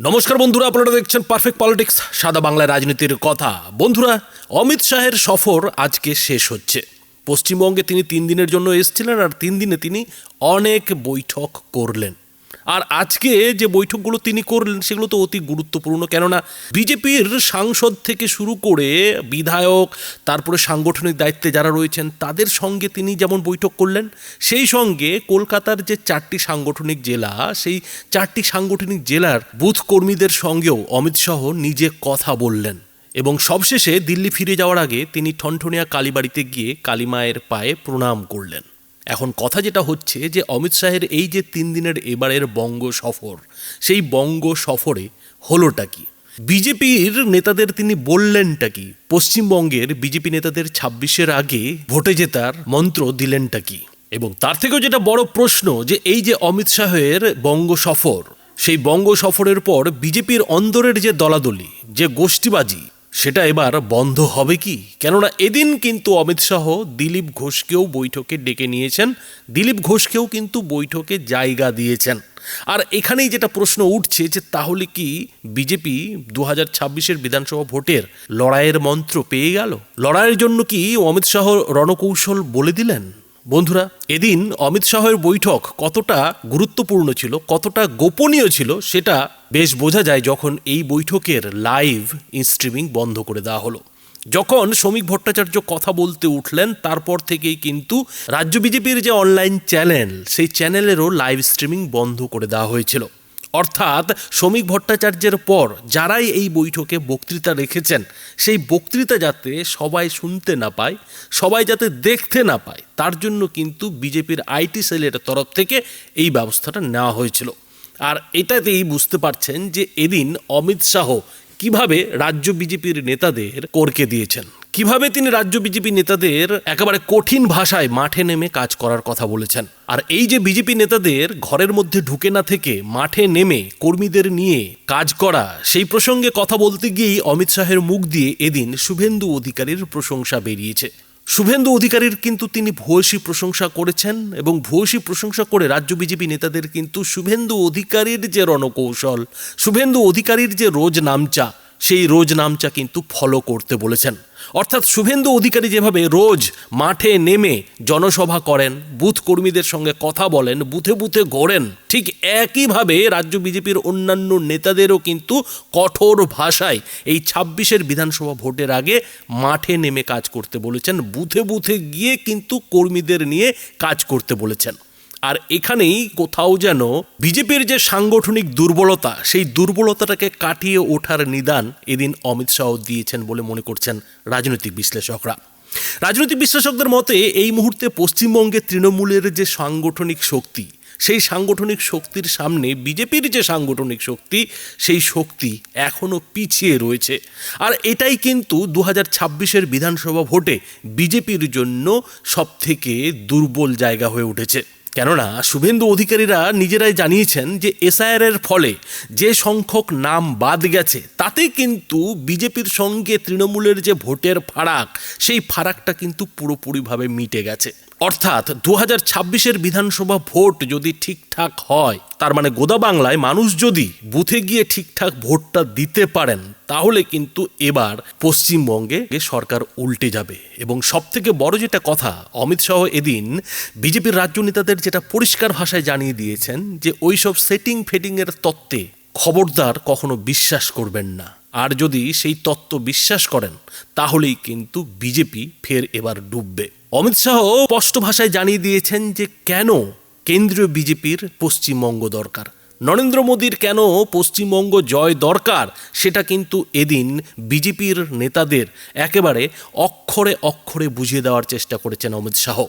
নমস্কার বন্ধুরা, আপনারা দেখছেন পারফেক্ট পলিটিক্স সাদা বাংলা রাজনীতির কথা। বন্ধুরা, অমিত শাহের সফর আজকে শেষ হচ্ছে। পশ্চিমবঙ্গে তিনি তিন দিনের জন্য এসেছিলেন আর তিন দিনে তিনি অনেক বৈঠক করলেন। আর আজকে যে বৈঠকগুলো তিনি করলেন, সেগুলো তো অতি গুরুত্বপূর্ণ। কেননা বিজেপির সাংসদ থেকে শুরু করে বিধায়ক, তারপরে সাংগঠনিক দায়িত্বে যারা রয়েছেন, তাদের সঙ্গে তিনি যেমন বৈঠক করলেন, সেই সঙ্গে কলকাতার যে চারটি সাংগঠনিক জেলা, সেই চারটি সাংগঠনিক জেলার বুথ কর্মীদের সঙ্গেও অমিত শাহ নিজে কথা বললেন। এবং সবশেষে দিল্লি ফিরে যাওয়ার আগে তিনি ঠনঠনিয়া কালীবাড়িতে গিয়ে কালীমায়ের পায়ে প্রণাম করলেন। এখন কথা যেটা হচ্ছে যে অমিত শাহের এই যে তিন দিনের এবারের বঙ্গ সফর, সেই বঙ্গ সফরে হলোটা কি? বিজেপির নেতাদের তিনি বললেনটা কি? পশ্চিমবঙ্গের বিজেপি নেতাদের ছাব্বিশের আগে ভোটে জেতার মন্ত্র দিলেনটা কি? এবং তার থেকেও যেটা বড় প্রশ্ন যে এই যে অমিত শাহের বঙ্গ সফর, সেই বঙ্গ সফরের পর বিজেপির অন্দরের যে দলাদলি, যে গোষ্ঠীবাজি সেটা এবার বন্ধ হবে কি? কেননা এদিন কিন্তু অমিত শাহ দিলীপ ঘোষকেও বৈঠকে ডেকে নিয়েছেন। দিলীপ ঘোষকেও কিন্তু বৈঠকে জায়গা দিয়েছেন। আর এখানেই যেটা প্রশ্ন উঠছে যে তাহলে কি বিজেপি দু হাজার ছাব্বিশের বিধানসভা ভোটের লড়াইয়ের মন্ত্র পেয়ে গেল? লড়াইয়ের জন্য কি অমিত শাহ রণকৌশল বলে দিলেন? বন্ধুরা, এদিন অমিত শাহের বৈঠক কতটা গুরুত্বপূর্ণ ছিল, কতটা গোপনীয় ছিল, সেটা বেশ বোঝা যায় যখন এই বৈঠকের লাইভ স্ট্রিমিং বন্ধ করে দেওয়া হলো। যখন শ্রমিক ভট্টাচার্য কথা বলতে উঠলেন, তারপর থেকেই কিন্তু রাজ্য বিজেপির যে অনলাইন চ্যানেল সেই চ্যানেলেরও লাইভ স্ট্রিমিং বন্ধ করে দেওয়া হয়েছিল। অর্থাৎ শ্রমিক ভট্টাচার্যের পর যারাই এই বৈঠকে বক্তৃতা রেখেছেন, সেই বক্তৃতা যাতে সবাই শুনতে না পায়, সবাই যাতে দেখতে না পায়, তার জন্য কিন্তু বিজেপির আইটি সেলের তরফ থেকে এই ব্যবস্থাটা নেওয়া হয়েছিল। আর এটাতেই বুঝতে পারছেন যে এদিন অমিত শাহ কীভাবে রাজ্য বিজেপির নেতাদের করকে দিয়েছেন। কীভাবে তিনি রাজ্য বিজেপি নেতাদের একেবারে কঠিন ভাষায় মাঠে নেমে কাজ করার কথা বলেছেন? আর এই যে বিজেপি নেতাদের ঘরের মধ্যে ঢুকে না থেকে মাঠে নেমে কর্মীদের নিয়ে কাজ করা, সেই প্রসঙ্গে কথা বলতে গিয়েই অমিত শাহের মুখ দিয়ে এদিন শুভেন্দু অধিকারীর প্রশংসা বেরিয়েছে। শুভেন্দু অধিকারীর কিন্তু তিনি ভূয়সী প্রশংসা করেছেন এবং ভূয়সী প্রশংসা করে রাজ্য বিজেপি নেতাদের কিন্তু শুভেন্দু অধিকারীর যে রণকৌশল, শুভেন্দু অধিকারীর যে রোজ নামচা সেই রোজ নামচা কিন্তু ফলো করতে বলেছেন। অর্থাৎ শুভেন্দু অধিকারী যেভাবে রোজ মাঠে নেমে জনসভা করেন, বুথ কর্মীদের সঙ্গে কথা বলেন, বুথে বুথে ঘোরেন ঠিক একইভাবে রাজ্য বিজেপির অন্যান্য নেতাদেরও কিন্তু কঠোর ভাষায় এই ছাব্বিশের বিধানসভা ভোটের আগে মাঠে নেমে কাজ করতে বলেছেন, বুথে বুথে গিয়ে কিন্তু কর্মীদের নিয়ে কাজ করতে বলেছেন। আর এখানেই কোথাও যেন বিজেপির যে সাংগঠনিক দুর্বলতা, সেই দুর্বলতাটাকে কাটিয়ে ওঠার নিদান এদিন অমিত শাহ দিয়েছেন বলে মনে করছেন রাজনৈতিক বিশ্লেষকরা। রাজনৈতিক বিশ্লেষকদের মতে, এই মুহূর্তে পশ্চিমবঙ্গে তৃণমূলের যে সাংগঠনিক শক্তি, সেই সাংগঠনিক শক্তির সামনে বিজেপির যে সাংগঠনিক শক্তি, সেই শক্তি এখনও পিছিয়ে রয়েছে। আর এটাই কিন্তু দু হাজার বিধানসভা ভোটে বিজেপির জন্য সবথেকে দুর্বল জায়গা হয়ে উঠেছে। কেননা শুভেন্দু অধিকারীরা নিজেরাই জানিয়েছেন যে এসআইআর এর ফলে যে সংখ্যক নাম বাদ গেছে তাতে কিন্তু বিজেপির সঙ্গে তৃণমূলের যে ভোটের ফারাক, সেই ফারাকটা কিন্তু পুরোপুরিভাবে মিটে গেছে। অর্থাৎ দু হাজার ছাব্বিশের বিধানসভা ভোট যদি ঠিকঠাক হয়, তার মানে গোদা বাংলায় মানুষ যদি বুথে গিয়ে ঠিকঠাক ভোটটা দিতে পারেন তাহলে কিন্তু এবার পশ্চিমবঙ্গে সরকার উল্টে যাবে। এবং সব থেকে বড় যেটা কথা, অমিত শাহ এদিন বিজেপির রাজ্য নেতাদের যেটা পরিষ্কার ভাষায় জানিয়ে দিয়েছেন যে, ওইসব সেটিং ফেটিংয়ের তত্ত্বে খবরদার কখনো বিশ্বাস করবেন না। আর যদি সেই তত্ত্ব বিশ্বাস করেন, তাহলেই কিন্তু বিজেপি ফের এবার ডুববে। অমিত শাহ স্পষ্ট ভাষায় জানিয়ে দিয়েছেন যে, কেন কেন্দ্রীয় বিজেপির পশ্চিমবঙ্গ দরকার? নরেন্দ্র মোদীর কেন পশ্চিমবঙ্গ জয় দরকার, সেটা কিন্তু এদিন বিজেপির নেতাদের একেবারে অক্ষরে অক্ষরে বুঝিয়ে দেওয়ার চেষ্টা করেছেন অমিত শাহ।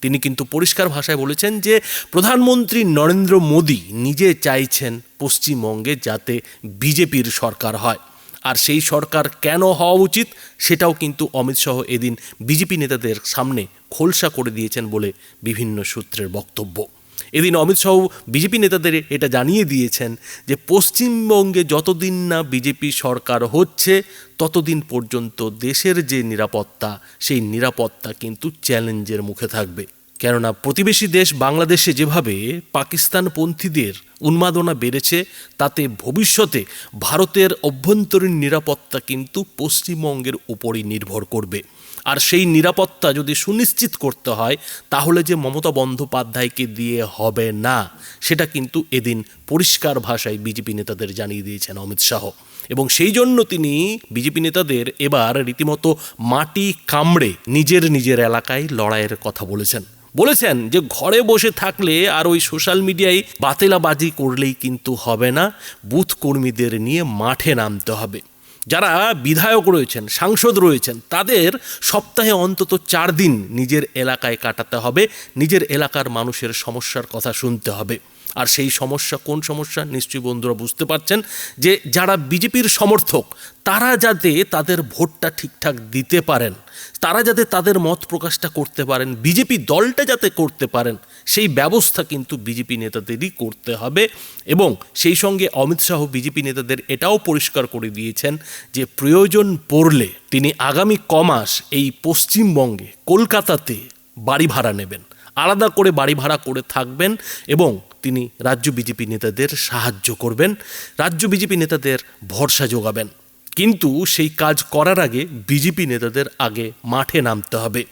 তিনি কিন্তু পরিষ্কার ভাষায় বলেছেন যে, প্রধানমন্ত্রী নরেন্দ্র মোদী নিজে চাইছেন পশ্চিমবঙ্গে যাতে বিজেপির সরকার হয়। আর সেই সরকার কেন হওয়া উচিত, সেটাও কিন্তু অমিত শাহ এদিন বিজেপি নেতাদের সামনে খোলসা করে দিয়েছেন বলে বিভিন্ন সূত্রের বক্তব্য। এদিন অমিত শাহ বিজেপি নেতাদের এটা জানিয়ে দিয়েছেন যে পশ্চিমবঙ্গে যতদিন না বিজেপি সরকার হচ্ছে, ততদিন পর্যন্ত দেশের যে নিরাপত্তা, সেই নিরাপত্তা কিন্তু চ্যালেঞ্জের মুখে থাকবে। কেননা প্রতিবেশী দেশ বাংলাদেশে যেভাবে পাকিস্তানপন্থীদের উন্মাদনা বেড়েছে, তাতে ভবিষ্যতে ভারতের অভ্যন্তরীণ নিরাপত্তা কিন্তু পশ্চিমবঙ্গের উপরই নির্ভর করবে। আর সেই নিরাপত্তা যদি সুনিশ্চিত করতে হয়, তাহলে যে মমতা বন্দ্যোপাধ্যায়কে দিয়ে হবে না, সেটা কিন্তু এদিন পরিষ্কার ভাষায় বিজেপি নেতাদের জানিয়ে দিয়েছেন অমিত শাহ। এবং সেই জন্য তিনি বিজেপি নেতাদের এবার রীতিমতো মাটি কামড়ে নিজের নিজের এলাকায় লড়াইয়ের কথা বলেছেন। বলেছেন যে ঘরে বসে থাকলে আর ওই সোশ্যাল মিডিয়ায় বাতেলাবাজি করলেই কিন্তু হবে না, বুথ কর্মীদের নিয়ে মাঠে নামতে হবে। যারা বিধায়ক রয়েছেন, সাংসদ রয়েছেন, তাদের সপ্তাহে অন্তত চার দিন নিজের এলাকায় কাটাতে হবে, নিজের এলাকার মানুষের সমস্যার কথা শুনতে হবে। আর সেই সমস্যা কোন সমস্যা? নিশ্চয়ই বন্ধুরা বুঝতে পারছেন যে যারা বিজেপির সমর্থক, তারা যাতে তাদের ভোটটা ঠিকঠাক দিতে পারেন, তারা যাতে তাদের মত প্রকাশটা করতে পারেন, বিজেপি দলটা যাতে করতে পারেন, সেই ব্যবস্থা কিন্তু বিজেপি নেতাদেরই করতে হবে এবং সেই সঙ্গে অমিত শাহ বিজেপি নেতাদের এটাও পরিষ্কার করে দিয়েছেন যে প্রয়োজন পড়লে তিনি আগামী কমাস এই পশ্চিমবঙ্গে কলকাতাতে বাড়ি ভাড়া নেবেন। আলাদা করে বাড়ি ভাড়া করে থাকবেন এবং তিনি রাজ্য বিজেপি নেতাদের সাহায্য করবেন, রাজ্য বিজেপি নেতাদের ভরসা যোগাবেন। কিন্তু সেই কাজ করার আগে বিজেপি নেতাদের আগে মাঠে নামতে হবে।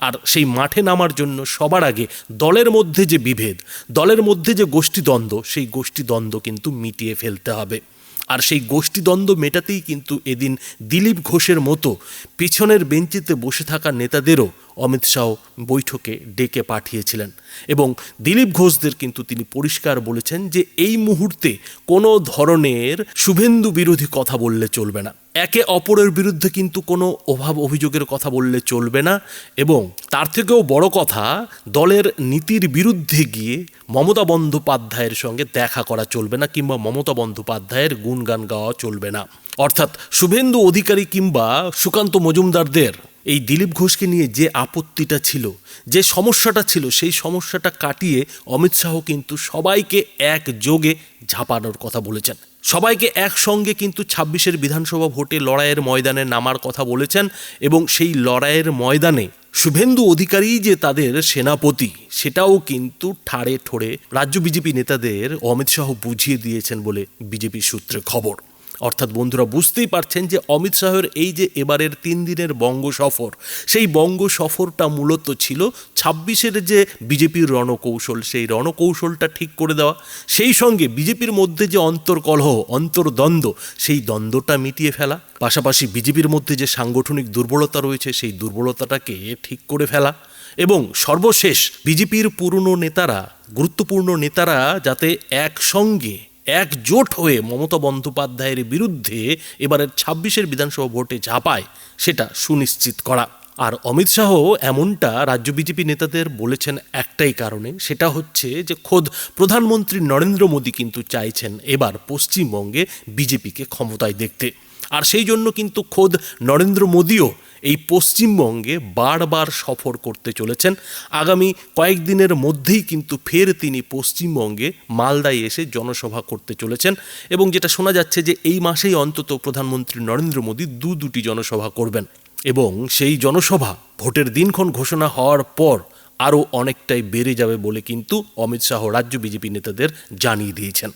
আর সেই মাঠে নামার জন্য সবার আগে দলের মধ্যে যে বিভেদ, দলের মধ্যে যে গোষ্ঠীদ্বন্দ্ব, সেই গোষ্ঠীদ্বন্দ্ব কিন্তু মিটিয়ে ফেলতে হবে। আর সেই গোষ্ঠীদ্বন্দ্ব মেটাতেই কিন্তু এদিন দিলীপ ঘোষের মতো পিছনের বেঞ্চিতে বসে থাকা নেতাদেরও অমিত শাহ বৈঠকে ডেকে পাঠিয়েছিলেন। এবং দিলীপ ঘোষদের কিন্তু তিনি পরিষ্কার বলেছেন যে এই মুহূর্তে কোনো ধরনের শুভেন্দু বিরোধী কথা বললে চলবে না। একে অপরের বিরুদ্ধে কিন্তু কোনো অভাব অভিযোগের কথা বললে চলবে না এবং তার থেকেও বড় কথা, দলের নীতির বিরুদ্ধে গিয়ে মমতা বন্দ্যোপাধ্যায়ের সঙ্গে দেখা করা চলবে না কিংবা মমতা বন্দ্যোপাধ্যায়ের গুণগান গাওয়া চলবে না। অর্থাৎ শুভেন্দু অধিকারী কিংবা সুকান্ত মজুমদারদের এই দিলীপ ঘোষকে নিয়ে যে আপত্তিটা ছিল, যে সমস্যাটা ছিল, সেই সমস্যাটা কাটিয়ে অমিত শাহ কিন্তু সবাইকে একযোগে ঝাঁপানোর কথা বলেছেন। সবাইকে একসঙ্গে কিন্তু ছাব্বিশের বিধানসভা ভোটে লড়াইয়ের ময়দানে নামার কথা বলেছেন এবং সেই লড়াইয়ের ময়দানে শুভেন্দু অধিকারী যে তাদের সেনাপতি, সেটাও কিন্তু ঠাড়ে ঠোড়ে রাজ্য বিজেপি নেতাদের অমিত শাহ বুঝিয়ে দিয়েছেন বলে বিজেপি সূত্রে খবর। অর্থাৎ বন্ধুরা বুঝতেই পারছেন যে অমিত শাহের এই যে এবারের তিন দিনের বঙ্গ সফর, সেই বঙ্গ সফরটা মূলত ছিল ছাব্বিশের যে বিজেপির রণকৌশল, সেই রণকৌশলটা ঠিক করে দেওয়া। সেই সঙ্গে বিজেপির মধ্যে যে অন্তর্কলহ, অন্তর্দ্বন্দ্ব, সেই দ্বন্দ্বটা মিটিয়ে ফেলা। পাশাপাশি বিজেপির মধ্যে যে সাংগঠনিক দুর্বলতা রয়েছে, সেই দুর্বলতাটাকে ঠিক করে ফেলা। এবং সর্বশেষ বিজেপির পুরনো নেতারা, গুরুত্বপূর্ণ নেতারা যাতে একসঙ্গে একজোট হয়ে মমতা বন্দ্যোপাধ্যায়ের বিরুদ্ধে এবারের ছাব্বিশের বিধানসভা ভোটে ঝাঁপায় সেটা সুনিশ্চিত করা। আর অমিত শাহ এমনটা রাজ্য বিজেপি নেতাদের বলেছেন একটাই কারণে, সেটা হচ্ছে যে খোদ প্রধানমন্ত্রী নরেন্দ্র মোদী কিন্তু চাইছেন এবার পশ্চিমবঙ্গে বিজেপিকে ক্ষমতায় দেখতে। আর সেই জন্য কিন্তু খোদ নরেন্দ্র মোদীও এই পশ্চিমবঙ্গে বারবার সফর করতে চলেছেন। আগামী কয়েকদিনের মধ্যেই কিন্তু ফের তিনি পশ্চিমবঙ্গে মালদায় এসে জনসভা করতে চলেছেন এবং যেটা শোনা যাচ্ছে যে এই মাসেই অন্তত প্রধানমন্ত্রী নরেন্দ্র মোদী দু দুটি জনসভা করবেন এবং সেই জনসভা ভোটের দিনক্ষণ ঘোষণা হওয়ার পর আরও অনেকটাই বেড়ে যাবে বলে কিন্তু অমিত শাহ রাজ্য বিজেপি নেতাদের জানিয়ে দিয়েছেন।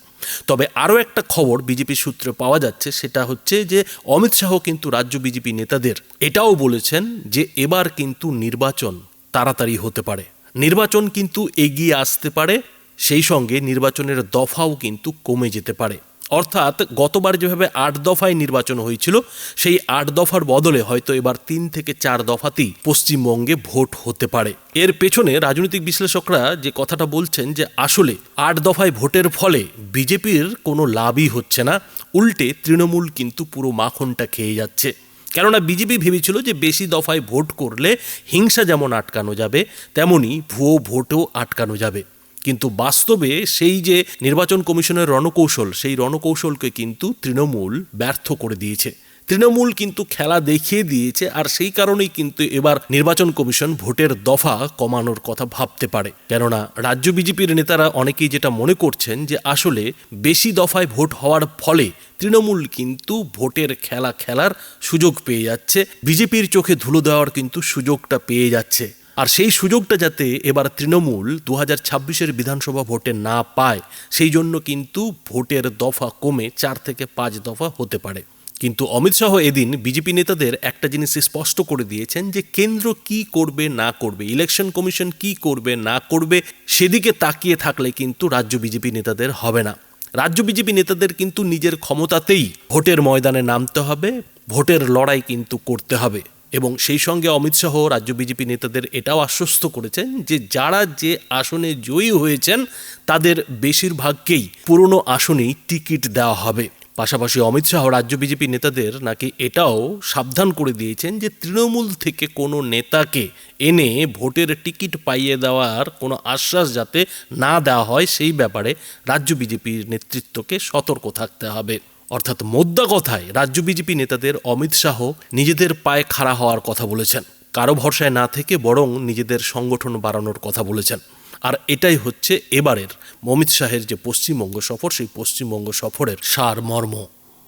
তবে আরও একটা খবর বিজেপি সূত্রে পাওয়া যাচ্ছে, সেটা হচ্ছে যে অমিত শাহ কিন্তু রাজ্য বিজেপি নেতাদের এটাও বলেছেন যে এবার কিন্তু নির্বাচন তাড়াতাড়ি হতে পারে। নির্বাচন কিন্তু এগিয়ে আসতে পারে, সেই সঙ্গে নির্বাচনের দফাও কিন্তু কমে যেতে পারে। অর্থাৎ গতবার যেভাবে আট দফায় নির্বাচন হয়েছিল, সেই আট দফার বদলে হয়তো এবার তিন থেকে চার দফাতেই পশ্চিমবঙ্গে ভোট হতে পারে। এর পেছনে রাজনৈতিক বিশ্লেষকরা যে কথাটা বলছেন যে আসলে আট দফায় ভোটের ফলে বিজেপির কোনো লাভই হচ্ছে না, উল্টে তৃণমূল কিন্তু পুরো মাখনটা খেয়ে যাচ্ছে। কেননা বিজেপি ভেবেছিল যে বেশি দফায় ভোট করলে হিংসা যেমন আটকানো যাবে, তেমনি ভুয়ো ভোটও আটকানো যাবে। কিন্তু বাস্তবে সেই যে নির্বাচন কমিশনের রণকৌশল, সেই রণকৌশলকে কিন্তু তৃণমূল ব্যর্থ করে দিয়েছে। তৃণমূল কিন্তু খেলা দেখিয়ে দিয়েছে আর সেই কারণেই কিন্তু এবার নির্বাচন কমিশন ভোটের দফা কমানোর কথা ভাবতে পারে। কেননা রাজ্য বিজেপির নেতারা অনেকেই যেটা মনে করছেন যে আসলে বেশি দফায় ভোট হওয়ার ফলে তৃণমূল কিন্তু ভোটের খেলা খেলার সুযোগ পেয়ে যাচ্ছে, বিজেপির চোখে ধুলো দেওয়ার কিন্তু সুযোগটা পেয়ে যাচ্ছে। আর সেই সুযোগটা যাতে এবার তৃণমূল দু হাজার ছাব্বিশের বিধানসভা ভোটে না পায়, সেই জন্য কিন্তু ভোটের দফা কমে চার থেকে পাঁচ দফা হতে পারে। কিন্তু অমিত শাহ এদিন বিজেপি নেতাদের একটা জিনিস স্পষ্ট করে দিয়েছেন যে কেন্দ্র কি করবে, না করবে, ইলেকশন কমিশন কি করবে, না করবে, সেদিকে তাকিয়ে থাকলে কিন্তু রাজ্য বিজেপি নেতাদের হবে না। রাজ্য বিজেপি নেতাদের কিন্তু নিজের ক্ষমতাতেই ভোটের ময়দানে নামতে হবে, ভোটের লড়াই কিন্তু করতে হবে। এবং সেই সঙ্গে অমিত শাহ রাজ্য বিজেপি নেতাদের এটাও আশ্বস্ত করেছেন যে যারা যে আসনে জয়ী হয়েছেন, তাদের বেশিরভাগকেই পুরনো আসনেই টিকিট দেওয়া হবে। পাশাপাশি অমিত শাহ রাজ্য বিজেপি নেতাদের নাকি এটাও সাবধান করে দিয়েছেন যে তৃণমূল থেকে কোনো নেতাকে এনে ভোটের টিকিট পাইয়ে দেওয়ার কোনো আশ্বাস যাতে না দেওয়া হয়, সেই ব্যাপারে রাজ্য বিজেপির নেতৃত্বকে সতর্ক থাকতে হবে। অর্থাৎ মোদ্দা কথায় রাজ্য বিজেপি নেতাদের অমিত শাহ নিজেদের পায়ে খাড়া হওয়ার কথা বলেছেন। কারও ভরসায় না থেকে বরং নিজেদের সংগঠন বাড়ানোর কথা বলেছেন। আর এটাই হচ্ছে এবারের অমিত শাহের যে পশ্চিমবঙ্গ সফর, সেই পশ্চিমবঙ্গ সফরের সার মর্ম।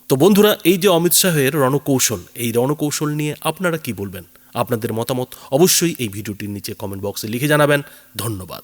তো বন্ধুরা, এই যে অমিত শাহের রণকৌশল, এই রণকৌশল নিয়ে আপনারা কি বলবেন? আপনাদের মতামত অবশ্যই এই ভিডিওটির নিচে কমেন্ট বক্সে লিখে জানাবেন। ধন্যবাদ।